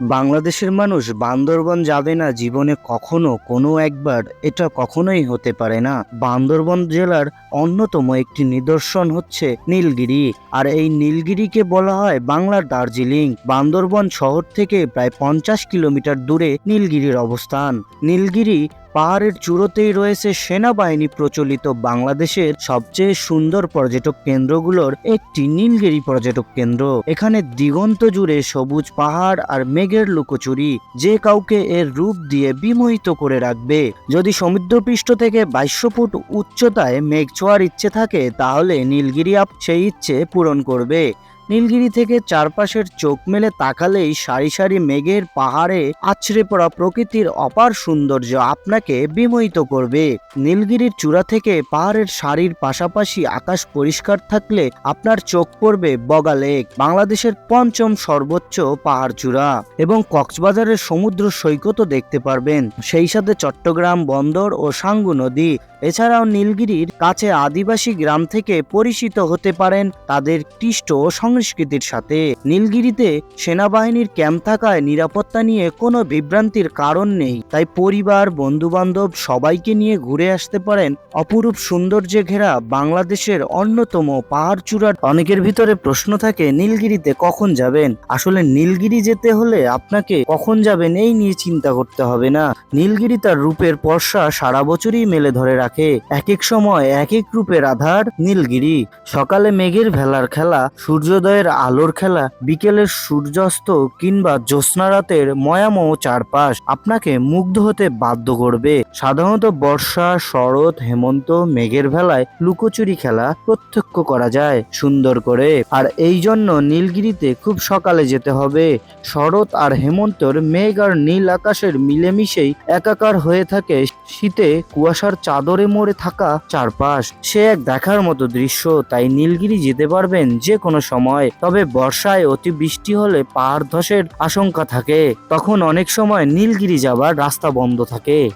বাংলাদেশের মানুষ বান্দরবন যাবে না জীবনে কখনো, কোনো একবার। এটা কখনোই হতে পারে না। বান্দরবন জেলার অন্যতম একটি নিদর্শন হচ্ছে নীলগিরি। আর এই নীলগিরিকে বলা হয় বাংলার দার্জিলিং। বান্দরবন শহর থেকে প্রায় পঞ্চাশ কিলোমিটার দূরে নীলগিরির অবস্থান। নীলগিরি পাহাড়ের চূড়োতেই রয়েছে সেনাবাহিনী প্রচলিত বাংলাদেশের সবচেয়ে সুন্দর পর্যটক কেন্দ্রগুলোর একটি নীলগিরি পর্যটক কেন্দ্র। এখানে দিগন্ত জুড়ে সবুজ পাহাড় আর মেঘের লুকোচুরি যে কাউকে এর রূপ দিয়ে বিমোহিত করে রাখবে। যদি সমুদ্রপৃষ্ঠ থেকে বাইশশো ফুট উচ্চতায় মেঘ ছোঁয়ার ইচ্ছে থাকে, তাহলে নীলগিরি আপ সেই ইচ্ছে পূরণ করবে। নীলগিরি থেকে চারপাশের চোখ মেলে তাকালেই সারি সারি মেঘের পাহাড়ে আছড়ে পড়া প্রকৃতির অপার সৌন্দর্য আপনাকে বিমোহিত করবে। নীলগিরির চূড়া থেকে পাহাড়ের সারির পাশাপাশি আকাশ পরিষ্কার থাকলে আপনার চোখ পড়বে বগা লেক, বাংলাদেশের পঞ্চম সর্বোচ্চ পাহাড় চূড়া। এবং কক্সবাজারের সমুদ্র সৈকতও দেখতে পারবেন। সেই সাথে চট্টগ্রাম বন্দর ও সাঙ্গু নদী, এছাড়াও নীলগিরির কাছে আদিবাসী গ্রাম থেকে পরিচিত হতে পারেন তাদের কৃষ্ট ও সংস্কৃতির সাথে। নীলগিরিতে সেনাবাহিনীর ক্যাম্প থাকায় নিরাপত্তা নিয়ে কোনো বিভ্রান্তির কারণ নেই। তাই পরিবার বন্ধু বান্ধব সবাইকে নিয়ে ঘুরে আসতে পারেন অপরূপ সৌন্দর্যে ঘেরা বাংলাদেশের অন্যতম পাহাড় চূড়ার। অনেকের ভিতরে প্রশ্ন থাকে, নীলগিরিতে কখন যাবেন? আসলে নীলগিরি যেতে হলে আপনাকে কখন যাবেন এই নিয়ে চিন্তা করতে হবে না। নীলগিরি তার রূপের পর্ষা সারা বছরই মেলে ধরে রাখে। এক এক সময় এক এক রূপের আধার নীলগিরি। সকালে মেঘের ভেলার খেলা সূর্যোদয়ের আলোর খেলা, বিকেলের সূর্যাস্ত কিংবা জ্যোৎস্না রাতের ময়াময় চারপাশ আপনাকে মুগ্ধ হতে বাধ্য করবে। সাধারণত বর্ষা, শরৎ, হেমন্ত, মেঘের ভেলায় লুকোচুরি খেলা প্রত্যক্ষ করা যায় সুন্দর করে। আর এই জন্য নীলগিরিতে খুব সকালে যেতে হবে। শরৎ আর হেমন্তর মেঘ আর নীল আকাশের মিলেমিশেই একাকার হয়ে থাকে শীতে কুয়াশার চাদরে মোড়ে থাকা চারপাশ। সে এক দেখার মতো দৃশ্য, তাই নীলগিরি যেতে পারবেন যে কোনো সময়। তবে বর্ষায় অতি বৃষ্টি হলে পাহাড় ধসের আশঙ্কা থাকে। তখন অনেক সময় নীলগিরি যাবার রাস্তা বন্ধ থাকে।